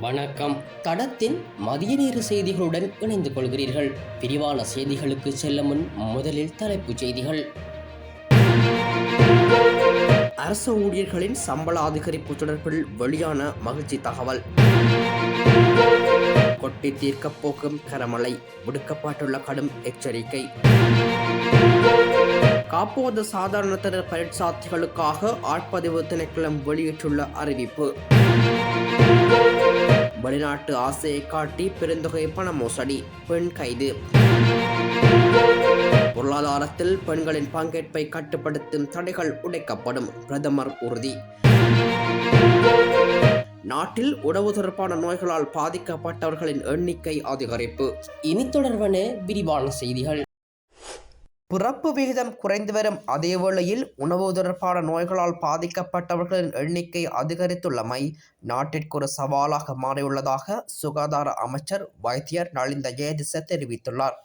வணக்கம். தடத்தின் மதிய நேர செய்திகளுடன் இணைந்து கொள்கிறீர்கள். விரிவான செய்திகளுக்கு செல்ல முன் முதலில் தலைப்புச் செய்திகள். அரசு ஊழியர்களின் சம்பள அதிகரிப்பு தொடர்பில் வெளியான மகிழ்ச்சி தகவல். கொட்டி தீர்க்கப் போகும் கரமழை விடுக்கப்பட்டுள்ள கடும் எச்சரிக்கை. காப்போத சாதாரண பரீட்சார்த்திகளுக்காக ஆட்பதிவு திணைக்களம் வெளியிட்டுள்ள அறிவிப்பு. வெளிநாட்டு ஆசையை காட்டி பெருந்தொகை பண மோசடி பெண் கைது. பொருளாதாரத்தில் பெண்களின் பங்கேற்பை கட்டுப்படுத்தும் தடைகள் உடைக்கப்படும் பிரதமர் உறுதி. நாட்டில் உணவு தொடர்பான நோய்களால் பாதிக்கப்பட்டவர்களின் எண்ணிக்கை அதிகரிப்பு. இனி தொடர்பான விரிவான செய்திகள். பிறப்பு விகிதம் குறைந்து வரும். அதே வேளையில் உணவு தொடர்பான நோய்களால் பாதிக்கப்பட்டவர்களின் எண்ணிக்கை அதிகரித்துள்ளமை நாட்டிற்கு ஒரு சவாலாக மாறியுள்ளதாக சுகாதார அமைச்சர் வைத்தியர் நலிந்த ஜெயதிச தெரிவித்துள்ளார்.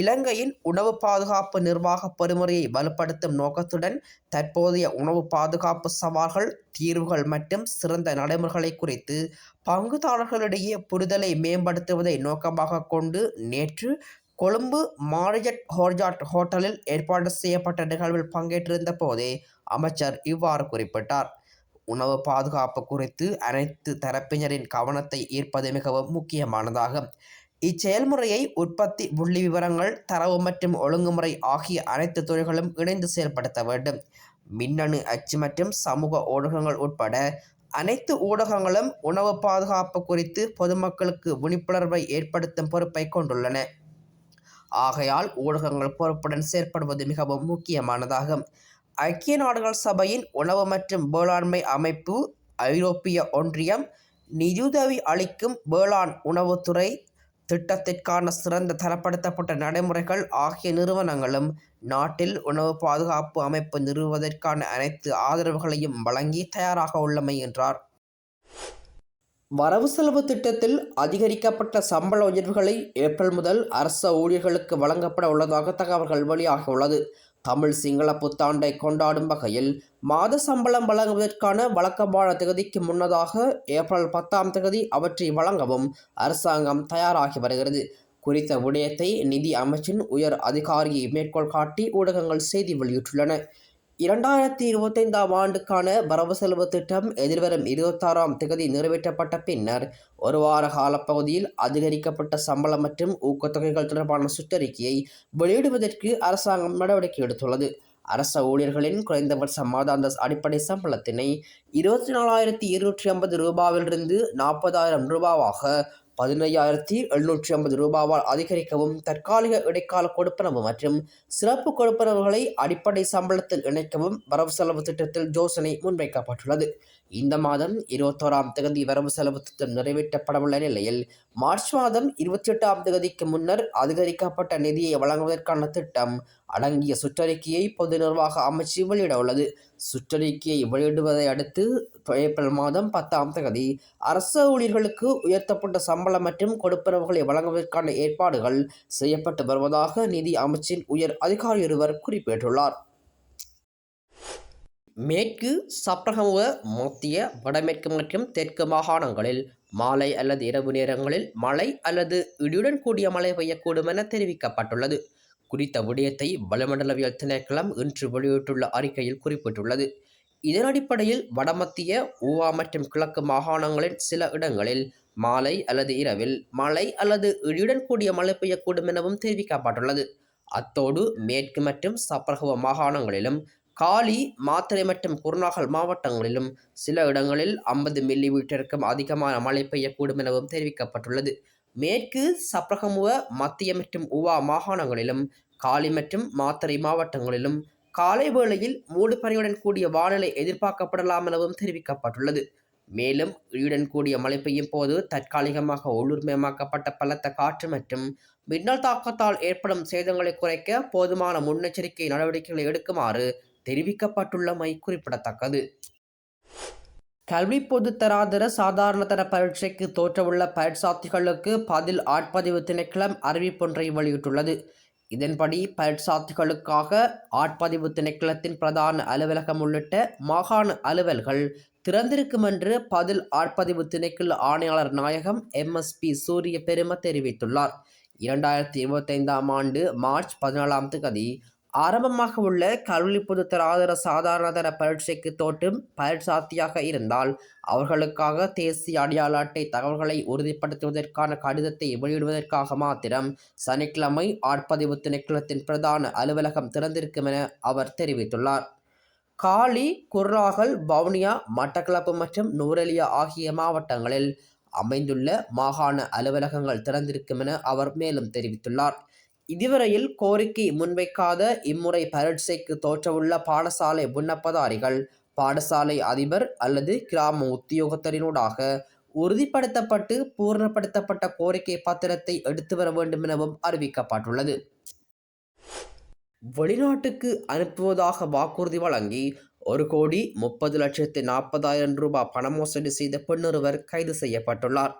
இலங்கையின் உணவு பாதுகாப்பு நிர்வாக பொறிமுறையை வலுப்படுத்தும் நோக்கத்துடன் தற்போதைய உணவு பாதுகாப்பு சவால்கள் தீர்வுகள் மற்றும் சிறந்த நடைமுறைகளை குறித்து பங்குதாரர்களிடையே புரிதலை மேம்படுத்துவதை நோக்கமாக கொண்டு நேற்று கொழும்பு மாரியட் ஹோர்ஜாட் ஹோட்டலில் ஏற்பாடு செய்யப்பட்ட நிகழ்வில் பங்கேற்றிருந்த போதே அமைச்சர் இவ்வாறு குறிப்பிட்டார். உணவு பாதுகாப்பு குறித்து அனைத்து தரப்பினரின் கவனத்தை ஈர்ப்பது மிகவும் முக்கியமானதாகும் இச்செயல்முறையை உற்பத்தி புள்ளி விவரங்கள் தரவு மற்றும் ஒழுங்குமுறை ஆகிய அனைத்து துறைகளும் இணைந்து செயல்படுத்த வேண்டும். மின்னணு அச்சு மற்றும் சமூக ஊடகங்கள் உட்பட அனைத்து ஊடகங்களும் உணவு பாதுகாப்பு குறித்து பொதுமக்களுக்கு விழிப்புணர்வை ஏற்படுத்தும் பொறுப்பை கொண்டுள்ளன. ஆகையால் ஊடகங்கள் பொறுப்புடன் செயற்படுவது மிகவும் முக்கியமானதாகும். ஐக்கிய நாடுகள் சபையின் உணவு மற்றும் வேளாண்மை அமைப்பு ஐரோப்பிய ஒன்றியம் நிதியுதவி அளிக்கும் வேளாண் உணவுத்துறை திட்டத்திற்கான சிறந்த தரப்படுத்தப்பட்ட நடைமுறைகள் ஆகிய நிறுவனங்களும் நாட்டில் உணவு பாதுகாப்பு அமைப்பு நிறுவுவதற்கான அனைத்து ஆதரவுகளையும் வழங்கி தயாராக உள்ளமை என்றார். வரவு செலவு திட்டத்தில் அதிகரிக்கப்பட்ட சம்பள உயர்வுகளை ஏப்ரல் முதல் அரச ஊழியர்களுக்கு வழங்கப்பட உள்ளதாக தகவல்கள் வெளியாகியுள்ளது. தமிழ் சிங்கள புத்தாண்டை கொண்டாடும் வகையில் மாத சம்பளம் வழங்குவதற்கான வழக்கமான தகுதிக்கு முன்னதாக ஏப்ரல் பத்தாம் தகுதி அவற்றை வழங்கவும் அரசாங்கம் தயாராகி வருகிறது. குறித்த விடயத்தை நிதி அமைச்சின் உயர் அதிகாரியை மேற்கோள் காட்டி ஊடகங்கள் செய்தி வெளியிட்டுள்ளன. இரண்டாயிரத்தி இருபத்தைந்தாம் ஆண்டுக்கான வரவு செலவு திட்டம் எதிர்வரும் இருபத்தாறாம் திகதி நிறைவேற்றப்பட்ட பின்னர் ஒரு வார காலப்பகுதியில் அதிகரிக்கப்பட்ட சம்பளம் மற்றும் ஊக்கத்தொகைகள் தொடர்பான சுற்றறிக்கையை வெளியிடுவதற்கு அரசாங்கம் நடவடிக்கை எடுத்துள்ளது. அரச ஊழியர்களின் குறைந்தபட்ச மாதாந்த அடிப்படை சம்பளத்தினை இருபத்தி நாலாயிரத்தி இருநூற்றி ஐம்பது ரூபாவிலிருந்து நாற்பதாயிரம் ரூபாவாக பதினையாயிரத்தி எழுநூற்றி ஐம்பது ரூபாவால் அதிகரிக்கவும் தற்காலிக இடைக்கால கொடுப்பனவு மற்றும் சிறப்பு கொடுப்பனவுகளை அடிப்படை சம்பளத்தில் இணைக்கவும் வரவு செலவு திட்டத்தில் யோசனை முன்வைக்கப்பட்டுள்ளது. இந்த மாதம் இருபத்தோராம் தேதி வரவு செலவு திட்டம் நிறைவேற்றப்படவுள்ள நிலையில் மார்ச் மாதம் இருபத்தி எட்டாம் தேதிக்கு முன்னர் அதிகரிக்கப்பட்ட நிதியை வழங்குவதற்கான திட்டம் அடங்கிய சுற்றறிக்கையை பொது நிர்வாக அமைச்சு வெளியிட உள்ளது சுற்றறிக்கையை வெளியிடுவதை அடுத்து ஏப்ரல் மாதம் பத்தாம் தேதி அரசு ஊழியர்களுக்கு உயர்த்தப்பட்ட சம்பளம் மற்றும் கொடுப்பனவுகளை வழங்குவதற்கான ஏற்பாடுகள் செய்யப்பட்டு வருவதாக நிதி அமைச்சின் உயர் அதிகாரி ஒருவர் குறிப்பிட்டுள்ளார். மேற்கு சப்ரகமுக மத்திய வடமேற்கு மற்றும் தெற்கு மாகாணங்களில் மாலை அல்லது இரவு நேரங்களில் மழை அல்லது இடியுடன் கூடிய மழை பெய்யக்கூடும் என தெரிவிக்கப்பட்டுள்ளது. குறித்த விடயத்தை வளிமண்டலவியல் திணைக்களம் இன்று வெளியிட்டுள்ள அறிக்கையில் குறிப்பிட்டுள்ளது. இதன் அடிப்படையில் வடமத்திய ஊவா மற்றும் கிழக்கு மாகாணங்களின் சில இடங்களில் மாலை அல்லது இரவில் மழை அல்லது இடியுடன் கூடிய மழை பெய்யக்கூடும் எனவும் தெரிவிக்கப்பட்டுள்ளது. அத்தோடு மேற்கு மற்றும் சப்ரகவ மாகாணங்களிலும் காலி மாத்திரை மற்றும் குருநாகல் மாவட்டங்களிலும் சில இடங்களில் ஐம்பது மில்லி மீட்டருக்கும் அதிகமான மழை பெய்யக்கூடும் எனவும் தெரிவிக்கப்பட்டுள்ளது. மேற்கு சப்ரகமுவ மத்திய மற்றும் உவா மாகாணங்களிலும் காலி மற்றும் மாத்திரை மாவட்டங்களிலும் காலை வேளையில் மூடுபனியுடன் கூடிய வானிலை எதிர்பார்க்கப்படலாம் எனவும் தெரிவிக்கப்பட்டுள்ளது. மேலும் இடியுடன் கூடிய மழை பெய்யும் போது தற்காலிகமாக உள்ளூர்மயமாக்கப்பட்ட பலத்த காற்று மற்றும் மின்னல் தாக்கத்தால் ஏற்படும் சேதங்களை குறைக்க போதுமான முன்னெச்சரிக்கை நடவடிக்கைகளை எடுக்குமாறு தெரிவிக்கப்பட்டுள்ளமை குறிப்பிடத்தக்கது. கல்வி பொதுத்தராதர சாதாரணதர சாதாரண தர பரீட்சைக்கு தோற்றவுள்ள பரீட்சார்த்திகளுக்கு பதில் ஆட்பதிவு திணைக்களம் அறிவிப்பொன்றை வெளியிட்டுள்ளது. இதன்படி பரீட்சார்த்திகளுக்காக ஆட்பதிவு திணைக்களத்தின் பிரதான அலுவலகம் உள்ளிட்ட மாகாண அலுவல்கள் திறந்திருக்கும் என்று பதில் ஆட்பதிவு திணைக்கள ஆணையாளர் நாயகம் எம்எஸ்பி சூரிய பெரும தெரிவித்துள்ளார். இரண்டாயிரத்தி இருபத்தைந்தாம் ஆண்டு மார்ச் பதினாலாம் தேதி ஆரம்பமாக உள்ள கல்வி பொதுத்தராதர சாதாரணதர பரீட்சைக்கு தோற்றும் பரீட்சார்த்தியாக இருந்தால் அவர்களுக்காக தேசிய அடையாள அட்டை தகவல்களை உறுதிப்படுத்துவதற்கான கடிதத்தை வெளியிடுவதற்காக மாத்திரம் சனிக்கிழமை ஆட்பதிவு திணைக்களத்தின் பிரதான அலுவலகம் திறந்திருக்கும் என அவர் தெரிவித்துள்ளார். காலி குர்ராகல் வவுனியா மட்டக்களப்பு மற்றும் நூரெலியா ஆகிய மாவட்டங்களில் அமைந்துள்ள மாகாண அலுவலகங்கள் திறந்திருக்கும் என அவர் மேலும் தெரிவித்துள்ளார். இதுவரையில் கோரிக்கை முன்வைக்காத இம்முறை பரீட்சைக்கு தோற்றவுள்ள பாடசாலை விண்ணப்பதாரிகள் பாடசாலை அதிபர் அல்லது கிராம உத்தியோகத்தரினூடாக உறுதிப்படுத்தப்பட்டு பூர்ணப்படுத்தப்பட்ட கோரிக்கை பத்திரத்தை எடுத்து வர வேண்டும் எனவும் அறிவிக்கப்பட்டுள்ளது. வெளிநாட்டுக்கு அனுப்புவதாக வாக்குறுதி வழங்கி ஒரு கோடி முப்பது லட்சத்து நாற்பதாயிரம் ரூபாய் பண மோசடி செய்த பெண்ணொருவர் கைது செய்யப்பட்டுள்ளார்.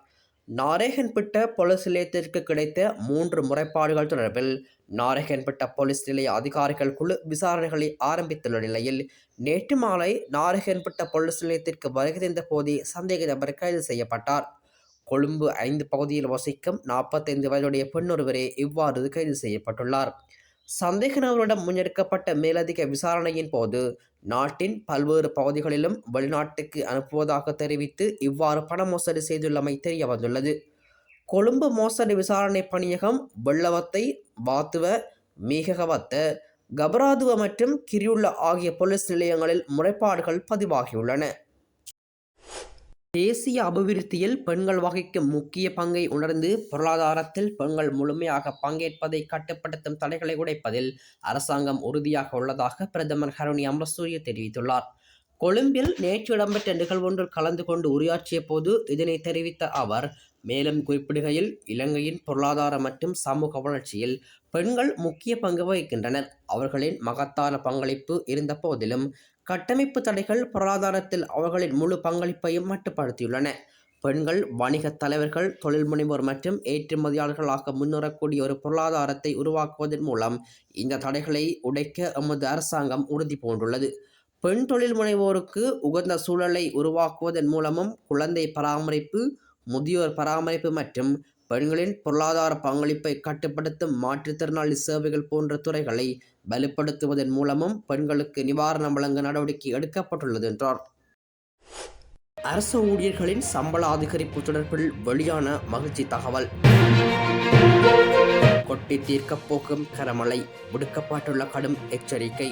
நாரேகன்பட்ட போலீஸ் நிலையத்திற்கு கிடைத்த மூன்று முறைப்பாடுகள் தொடர்பில் நாரேகன்பட்ட போலீஸ் நிலைய அதிகாரிகள் குழு விசாரணைகளை ஆரம்பித்துள்ள நிலையில் நேற்று மாலை நாரேகன்பட்ட போலீஸ் நிலையத்திற்கு வருகை தந்த போதே சந்தேக நபர் கைது செய்யப்பட்டார். கொழும்பு ஐந்து பகுதியில் வசிக்கும் நாற்பத்தைந்து வயதுடைய பெண்ணொருவரே இவ்வாறு கைது செய்யப்பட்டுள்ளார். சந்தேக நபரிடம் முன்னெடுக்கப்பட்ட மேலதிக விசாரணையின் போது நாட்டின் பல்வேறு பகுதிகளிலும் வெளிநாட்டுக்கு அனுப்புவதாக தெரிவித்து இவ்வாறு பண மோசடி செய்துள்ளமை தெரிய வந்துள்ளது. கொழும்பு மோசடி விசாரணை பணியகம் வெள்ளவத்தை வாத்துவ மீககவத்த கபராதுவ மற்றும் கிரியுள்ள ஆகிய போலீஸ் நிலையங்களில் முறைப்பாடுகள் பதிவாகியுள்ளன. தேசிய அபிவிருத்தியில் பெண்கள் வகிக்கும் முக்கிய பங்கை உணர்ந்து பொருளாதாரத்தில் பெண்கள் முழுமையாக பங்கேற்பதை கட்டுப்படுத்தும் தடைகளை உடைப்பதில் அரசாங்கம் உறுதியாக உள்ளதாக பிரதமர் ஹருணி அமரசூரிய தெரிவித்துள்ளார். கொழும்பில் நேற்று இடம்பெற்ற நிகழ்வொன்றில் கலந்து கொண்டு உரையாற்றிய போது இதனை தெரிவித்த அவர் மேலும் குறிப்பிடுகையில் இலங்கையின் பொருளாதார மற்றும் சமூக வளர்ச்சியில் பெண்கள் முக்கிய பங்கு வகிக்கின்றனர். அவர்களின் மகத்தான பங்களிப்பு இருந்த போதிலும் கட்டமைப்பு தடைகள் பொருளாதாரத்தில் அவர்களின் முழு பங்களிப்பையும் மட்டுப்படுத்தியுள்ளன. பெண்கள் வணிகத் தலைவர்கள் தொழில் முனைவோர் மற்றும் ஏற்றுமதியாளர்களாக முன்னேறக்கூடிய ஒரு பொருளாதாரத்தை உருவாக்குவதன் மூலம் இந்த தடைகளை உடைக்க எமது அரசாங்கம் உறுதி பூண்டுள்ளது. பெண் தொழில் முனைவோருக்கு உகந்த சூழலை உருவாக்குவதன் மூலமும் குழந்தை பராமரிப்பு முதியோர் பராமரிப்பு மற்றும் பெண்களின் பொருளாதார பங்களிப்பை கட்டுப்படுத்தும் மாற்றுத்திறனாளி சேவைகள் போன்ற துறைகளை வலுப்படுத்துவதன் மூலமும் பெண்களுக்கு நிவாரணம் வழங்க நடவடிக்கை எடுக்கப்பட்டுள்ளது என்றார். அரசு ஊழியர்களின் சம்பள அதிகரிப்பு தொடர்பில் வெளியான மகிழ்ச்சி தகவல். கொட்டி தீர்க்கப் போக்கும் கரமழை விடுக்கப்பட்டுள்ள கடும் எச்சரிக்கை.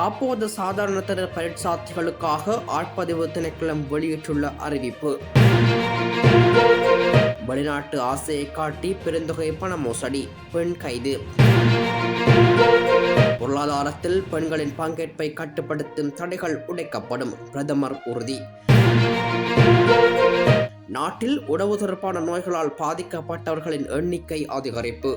காப்போத சாதாரணத்தர பரீட்சார்த்திகளுக்காக ஆட்பதிவு திணைக்களம் வெளியிட்டுள்ள அறிவிப்பு. வெளிநாட்டு ஆசையை காட்டி பெருந்தொகை பண மோசடி பெண் கைது. பொருளாதாரத்தில் பெண்களின் பங்கேற்பை கட்டுப்படுத்தும் தடைகள் உடைக்கப்படும். பிரதமர் உறுதி. நாட்டில் உணவு தொடர்பான நோய்களால் பாதிக்கப்பட்டவர்களின் எண்ணிக்கை அதிகரிப்பு.